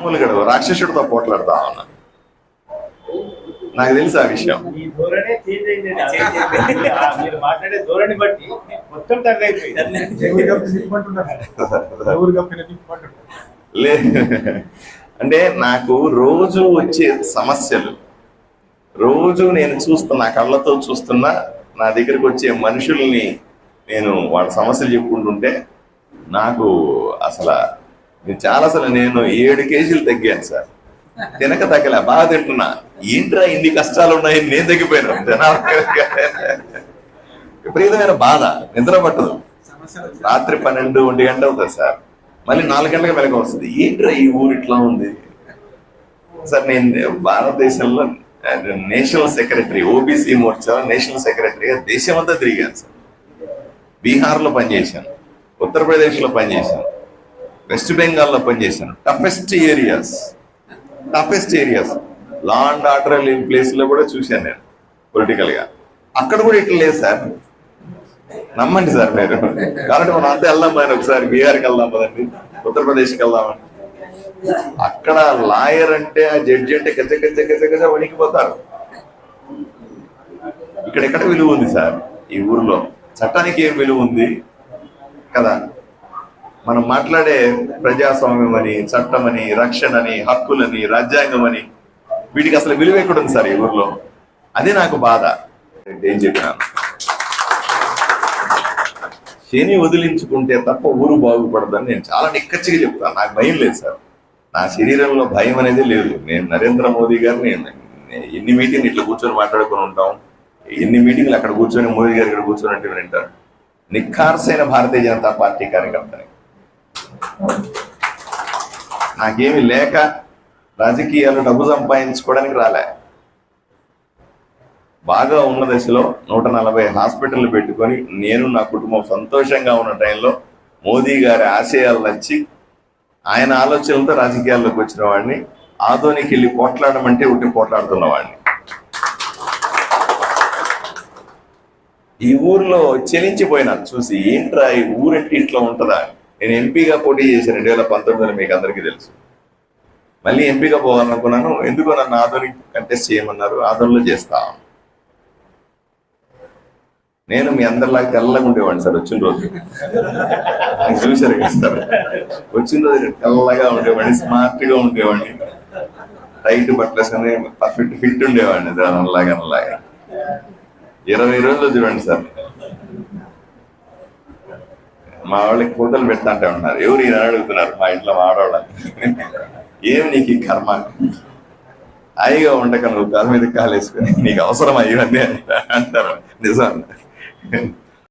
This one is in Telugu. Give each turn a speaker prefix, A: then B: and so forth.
A: మామూలుగా రాక్షసుడితో పోట్లాడుతా ఉన్నా. నాకు తెలుసు ఆ విషయం. లే. అంటే నాకు రోజు వచ్చే సమస్యలు రోజు నేను చూస్తున్నా నా కళ్ళతో చూస్తున్నా నా దగ్గరికి వచ్చే మనుషుల్ని నేను వాళ్ళ సమస్యలు చెప్పుకుంటుంటే నాకు అసలు నేను చాలా సార్ నేను ఏడు కేజీలు తగ్గాను సార్. తినక తగ్గలే బాగా తింటున్నా. ఏంట్రా ఇన్ని కష్టాలు ఉన్నాయి నేను తగ్గిపోయాను. జనాలు విపరీతమైన బాధ నిద్ర పట్టదు. రాత్రి పన్నెండు ఒంటి గంట అవుతుంది సార్. మళ్ళీ నాలుగు గంటలకు వెనక వస్తుంది. ఏంట్రా ఈ ఊరు ఇట్లా ఉంది? సార్ నేను భారతదేశంలో national secretary OBC Morcha national సెక్రటరీగా దేశమంతా తిరిగాను సార్. బీహార్లో పనిచేశాను. ఉత్తరప్రదేశ్లో పనిచేశాను. వెస్ట్ బెంగాల్లో పనిచేశాను. Toughest areas toughest areas law and order లేని ప్లేస్లో కూడా చూశాను నేను పొలిటికల్గా అక్కడ కూడా ఇట్లా లేదు సార్. నమ్మండి సార్ మీరు. కాబట్టి మనం అంతా వెళ్దాం ఒకసారి బీహార్కి వెళ్దాం కదండి ఉత్తరప్రదేశ్కి వెళ్దామని అక్కడ లాయర్ అంటే ఆ జడ్జి అంటే గజ గజ గజ గజ వణికిపోతారు. ఇక్కడ ఎక్కడ విలువ ఉంది సార్? ఈ ఊర్లో. చట్టానికి ఏం విలువ ఉంది? కదా? మనం మాట్లాడే ప్రజాస్వామ్యం అని చట్టం అని రక్షణ అని హక్కులని రాజ్యాంగం అని వీటికి అసలు విలువ ఎక్కడుంది సార్ ఈ ఊర్లో? అదే నాకు బాధ. ఏం చెప్పినాను శని వదిలించుకుంటే తప్ప ఊరు బాగుపడదని నేను చాలా నిక్కచ్చిగా చెప్తాను నాకు భయం లేదు సార్. నా శరీరంలో భయం అనేది లేదు. నేను నరేంద్ర మోదీ గారిని ఎన్ని మీటింగ్లు ఇట్లా కూర్చొని మాట్లాడుకుని ఉంటాం? ఎన్ని మీటింగ్లు అక్కడ కూర్చొని మోదీ గారు ఇక్కడ కూర్చొని అంటే వింటారు? నిఖార్సైన భారతీయ జనతా పార్టీ కార్యకర్తని. నాకేమి లేక రాజకీయాలు డబ్బు సంపాదించుకోవడానికి రాలే బాగా ఉన్న దశలో నూట నలభై హాస్పిటల్ పెట్టుకొని నేను నా కుటుంబం సంతోషంగా ఉన్న టైంలో మోదీ గారి ఆశయాలు నచ్చి ఆయన ఆలోచనలతో రాజకీయాల్లోకి వచ్చిన వాడిని ఆదోనికి వెళ్ళి పోట్లాడమంటే ఉట్టి పోట్లాడుతున్నవాడిని ఈ ఊర్లో చెలించిపోయినా చూసి ఏంట్రా ఈ ఊరంటే ఇట్లా ఉంటుందా అని. నేను ఎంపీగా పోటీ చేశాను రెండు వేల పంతొమ్మిదిలో మీకు అందరికీ తెలుసు. మళ్ళీ ఎంపీగా పోవాలనుకున్నాను. ఎందుకో నన్ను ఆదోనికి కంటెస్ట్ చేయమన్నారు. ఆదోన్లో చేస్తా. నేను మీ అందరిలాగా తెల్లగా ఉండేవాడిని సార్ వచ్చిన రోజు. నాకు చూశారు కదా సార్. వచ్చిన రోజు తెల్లగా ఉండేవాడిని స్మార్ట్గా ఉండేవాడిని. టైట్ బట్టలు పర్ఫెక్ట్ ఫిట్ ఉండేవాడిని. దానిలాగా అలాగా ఇరవై రోజులు చూడండి సార్. మా వాళ్ళకి ఫోటోలు పెడతాంటే ఉన్నారు. ఎవరు ఈయన అడుగుతున్నారు? మా ఇంట్లో మా ఆడవాళ్ళని. ఏమి నీకు ఈ కర్మ? హాయిగా ఉండక నువ్వు కాలు మీద కాలు వేసుకుని నీకు అవసరం ఇవన్నీ అంటారు. నిజం.